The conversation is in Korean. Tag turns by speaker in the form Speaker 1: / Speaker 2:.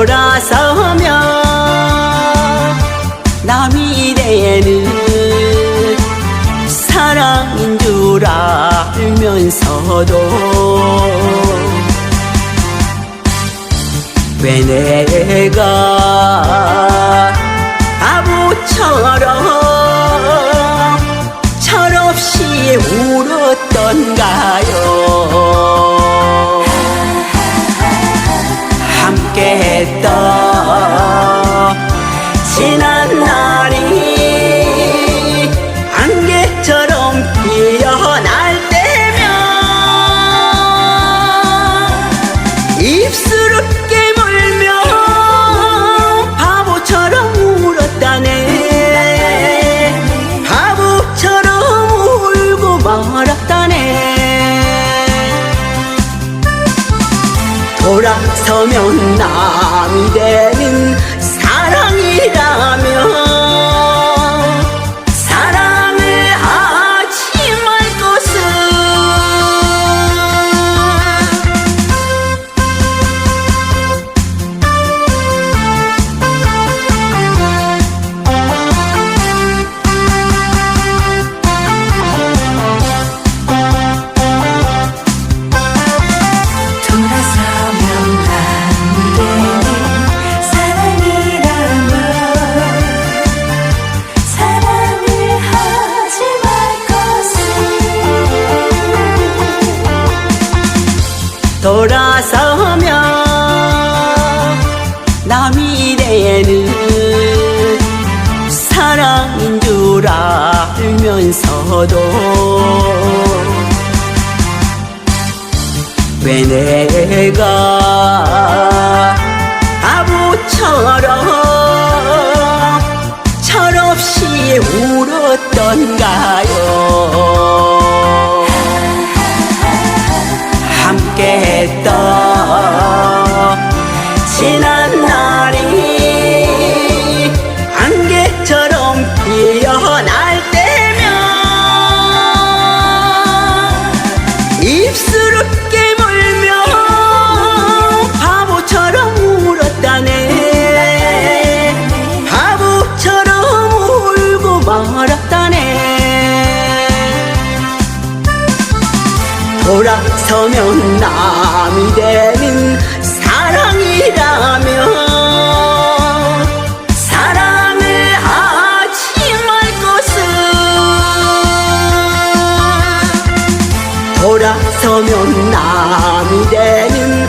Speaker 1: 돌아서면 남이 되는 사랑인 줄 알면서도 왜 내가 바보처럼 돌아서면 남이 되는
Speaker 2: 돌아서면 남이 되는
Speaker 1: 사랑인 줄 알면서도 왜 내가 바보처럼 철없이 울었던가 돌아서면 남이 되는 사랑이라면 사랑을 하지 말 것은 돌아서면 남이 되는